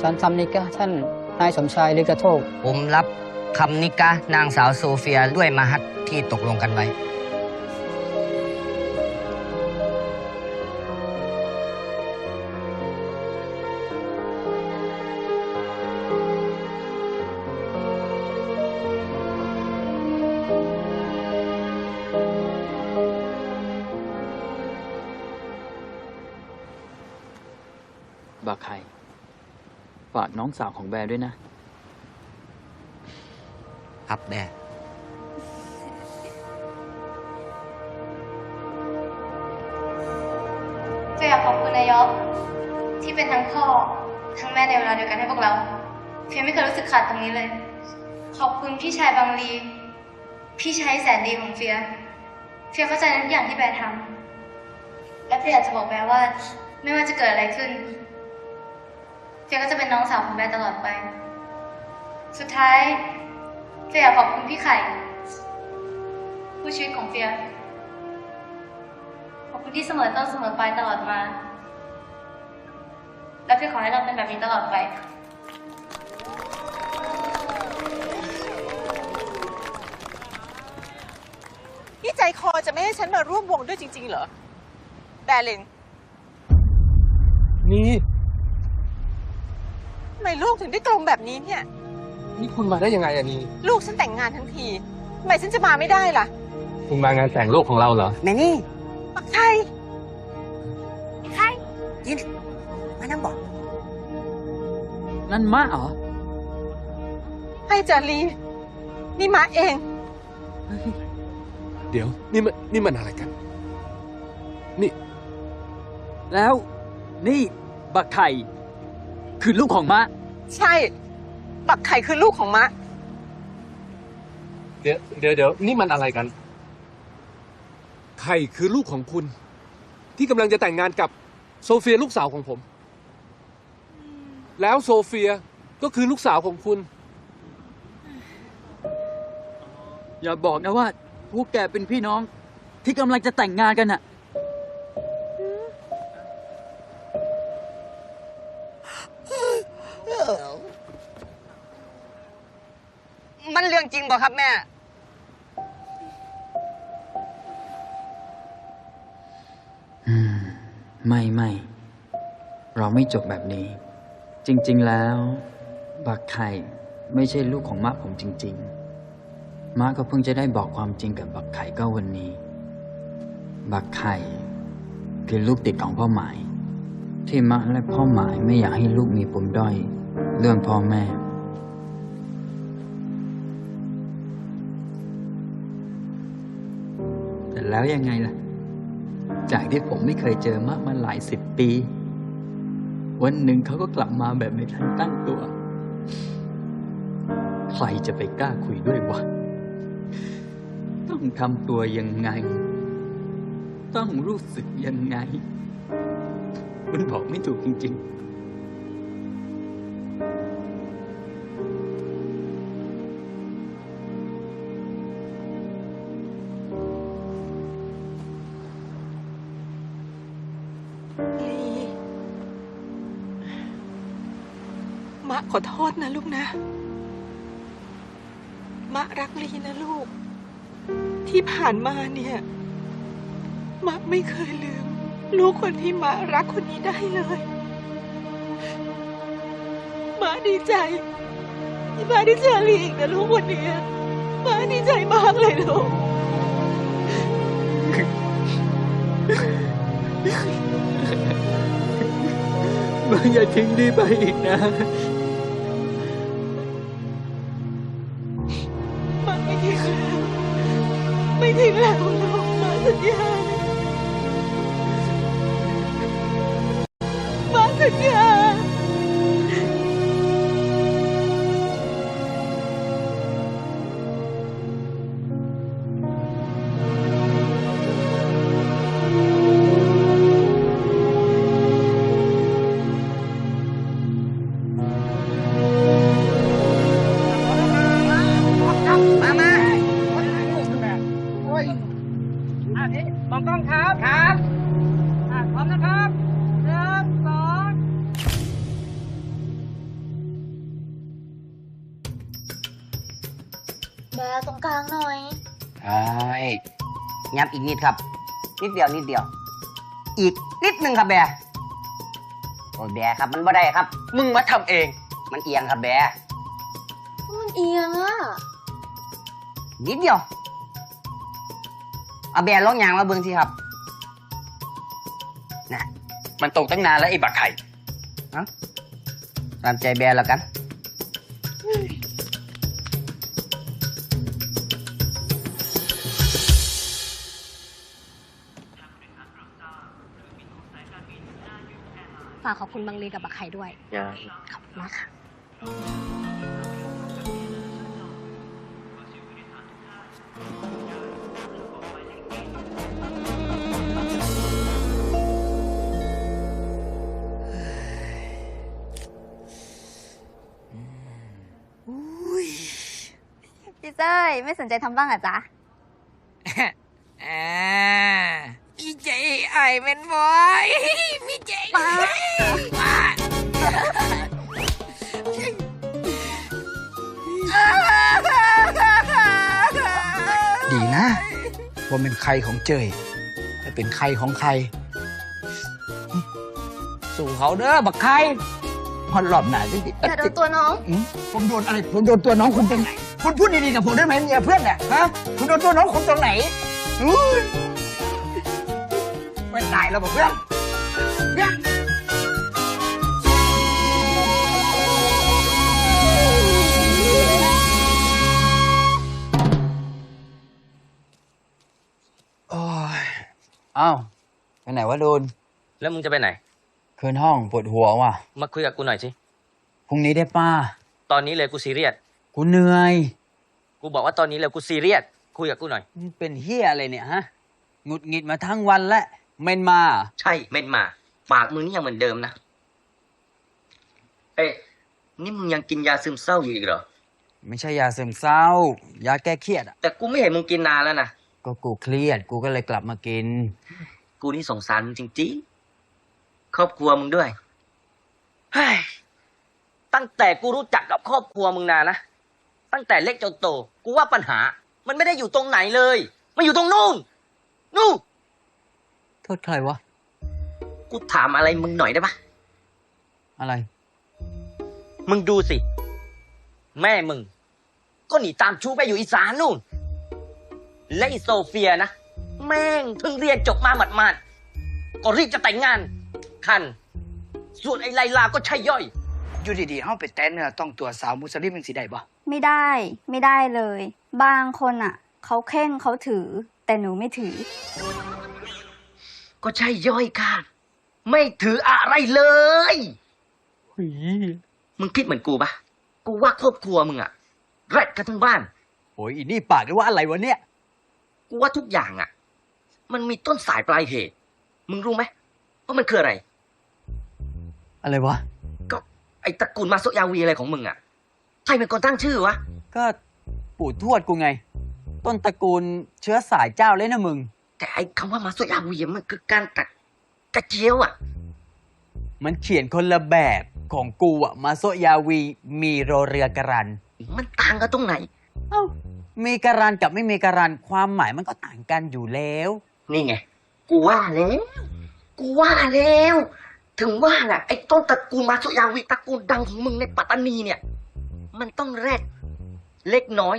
ฉันทำนิกะท่านนายสมชายลิกระโทก ผมรับคำนิกะนางสาวโซเฟียด้วยมหัตที่ตกลงกันไว้บาไค ฝากน้องสาวของแบร์ด้วยนะ ครับแด่เฟียอยากขอบคุณนายกที่เป็นทั้งพ่อ ทั้งแม่ในเวลาเดียวกันให้พวกเราเฟียไม่เคยรู้สึกขาดตรงนี้เลย ขอบคุณพี่ชายบางลีพี่ชายแสนดีของเฟีย เฟียเข้าใจในทุกอย่างที่แบร์ทำและเฟียอยากจะบอกแบร์ว่า ไม่ว่าจะเกิดอะไรขึ้น เฟียก็จะเป็นน้องสาวของแบร์ตลอดไป สุดท้ายเฟียอยากขอบคุณพี่ไข่ ผู้ชีวิตของเฟีย ขอบคุณที่เสมอต้นเสมอปลายตลอดมา และพี่ขอให้เราเป็นแบบนี้ตลอดไปนี่ใจคอจะไม่ให้ฉันมาร่วมวงด้วยจริง ๆ เหรอแบลิน นี่ ทำไมลูกถึงได้ตรงแบบนี้เนี่ย นี่คุณมาได้ยังไงอะนี่ลูกฉันแต่งงานทั้งทีทำไมฉันจะมาไม่ได้ล่ะคุณมางานแต่งลูกของเราเหรอ แม่นี่ปักไทยยินมานั่งบอกนั่นมะเหรอให้จารี นี่มาเอง เดี๋ยว นี่มันนี่มันอะไรกัน นี่ แล้ว นี่ บักไข่ คือลูกของมะ ใช่ปักไข่คือลูกของมะ เดี๋ยวเดี๋ยวเดี๋ยวนี่มันอะไรกันใครคือลูกของคุณ ที่กำลังจะแต่งงานกับโซเฟียลูกสาวของผม แล้วโซเฟียก็คือลูกสาวของคุณ อย่าบอกนะว่าพวกแกเป็นพี่น้องที่กำลังจะแต่งงานกันอะ จริงบ่ครับแม่ อืม ไม่ไม่ เราไม่จบแบบนี้ จริง ๆ แล้วบักไข่ไม่ใช่ลูกของมะผมจริง ๆมะก็เพิ่งจะได้บอกความจริงกับบักไข่ก็วันนี้ บักไข่คือลูกติดของพ่อหมาย ที่มะและพ่อหมายไม่อยากให้ลูกมีปมด้อย เรื่องพ่อแม่ แต่แล้วยังไงล่ะ จากที่ผมไม่เคยเจอมากมาหลายสิบปี วันหนึ่งเขาก็กลับมาแบบไม่ทันตั้งตัว ใครจะไปกล้าคุยด้วยวะ ต้องทำตัวยังไง ต้องรู้สึกยังไง มันบอกไม่ถูกจริงลีะขอโทษนะลูกนะ มะรักลีนะลูก ที่ผ่านมาเนี่ย มะไม่เคยลืม ลูกคนที่มะรักคนนี้ได้เลยมะดีใจที่มะได้เจอลีอีกนะลูกวันนี้มะดีใจมากเลยลูกมึงอย่าทิ้งดีไปอีกนะ มาไม่ทิ้ง ตรงกลางหน่อย ใช่ยับอีกนิดครับ นิดเดียวนิดเดียว อีกนิดหนึ่งครับแบร์โอ้ยแบร์ครับมันบ่ได้ครับ มึงมาทำเอง มันเอียงครับแบร์มันเอียงอะนิดเดียวเอาแบร์ลองยางมาเบิ่งสิครับนะมันตรงตั้งนานแล้วไอ้บักไข่ ตามใจแบร์แล้วกัน ฝากขอบคุณบังลีกับบักไข่ด้วยขอบคุณมากค่ะ พี่เจ้ยไม่สนใจทำบ้างอะจ๊ะ อ่าอีใจไอ้เป็นบอย ว่าเป็นใครของเจยแต่เป็นใครของใคร สู่เขาเด้อบักใครพอหลอบหนาสิอย่าโดนตัวน้องอืมผมโดนอะไร ผมโดนตัวน้องคุณตรงไหน คุณพูดดีๆกับผมได้ไหมเมียเพื่อนเนี่ยฮะ คุณโดนตัวน้องคุณตรงไหนอุ้ยไม่ตายแล้วบอกเพื่อนเพื่อน อ้าไปไหนวะโดนแล้วมึงจะไปไหน คืนห้องปวดหัวว่ะ มาคุยกับกูหน่อยสิ พรุ่งนี้ได้ป้า ตอนนี้เลยกูซีเรียส กูเหนื่อย กูบอกว่าตอนนี้เลยกูซีเรียส คุยกับกูหน่อยมึงเป็นเฮียอะไรเนี่ยฮะหงุดหงิดมาทั้งวันและเมนมาใช่เม็ดมา ปากมึงนี่ยังเหมือนเดิมนะ เอ๊ะนี่มึงยังกินยาซึมเศร้าอยู่อีกเหรอ ไม่ใช่ยาซึมเศร้า ยาแก้เครียดอะแต่กูไม่เห็นมึงกินนานแล้วนะ ก็กูเครียด กูก็เลยกลับมากิน กูนี่สงสารมึงจริงๆ ครอบครัวมึงด้วยเฮ้ยตั้งแต่กูรู้จักกับครอบครัวมึงนานนะ ตั้งแต่เล็กจนโต กูว่าปัญหา มันไม่ได้อยู่ตรงไหนเลย มันอยู่ตรงนู่น นู่น โทษใครวะ กูถามอะไรมึงหน่อยได้ปะอะไร มึงดูสิ แม่มึง ก็หนีตามชู้ไปอยู่อีสานนู่น และอีโซเฟียนะ แม่งเพิ่งเรียนจบมาหมาดๆก็รีบจะแต่งงาน คัน ส่วนไอ้ไลลาก็ใช่ย่อย อยู่ดีๆเฮาไปแตนเนื้อต้องตัวสาวมุสลิมยังสิได้บ่ไม่ได้ไม่ได้เลย บางคนอะ เขาเข่งเขาถือ แต่หนูไม่ถือ ก็ใช่ย่อยค่ะ ไม่ถืออะไรเลยมึงคิดเหมือนกูปะกูว่าครอบครัวมึงอะแรดกันทั้งบ้าน โอ้ยอีนี่ปากได้ว่าอะไรวะเนี่ย กูว่าทุกอย่างอะมันมีต้นสายปลายเหตุ มึงรู้ไหมว่ามันคืออะไร อะไรวะ ก็ไอตระกูลมาโซยาวีอะไรของมึงอะใครเป็นคนตั้งชื่อวะ ก็ปู่ทวดกูไง ต้นตระกูลเชื้อสายเจ้าเลยนะมึง แต่ไอคำว่ามาโซยาวีมันคือการตัดกระเจียวอะมันเขียนคนละแบบของกูอะมาโซยาวีมีโรเรือกรัน มันต่างกันตรงไหน เอ้า มีการันกับไม่มีการันความหมายมันก็ต่างกันอยู่แล้ว นี่ไง กูว่าแล้ว กูว่าแล้ว ถึงว่าแหละไอ้ต้นตระกูลมาสุยาวิตระกูลดังของมึงในปัตตานีเนี่ย มันต้องแรดเล็กน้อย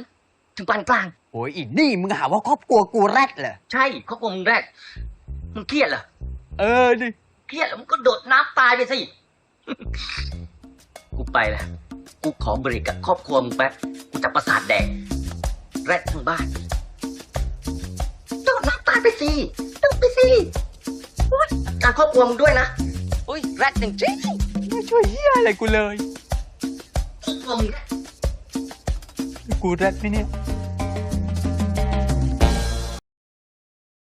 ถึงปานกลาง โอ้ยอีนี่มึงหาว่าครอบครัวกูแรดเหรอ ใช่เขาคงมึงแรดมึงเครียดเหรอ เออดิ เครียดแล้วมึงก็โดดน้ำตายไปสิ กูไปละ กูขอเบรกกับครอบครัวมึงแป๊บ กูจะประสาทแดก แรดทั้งบ้านโดดน้ำตายไปสิต้องไปสิโอ๊ยการครอบครัวมึงด้วยนะอุ้ยแรดจริงๆไม่ช่วยเฮียอะไรกูเลยครอบครัวมึงกูแรดไหมเนี่ย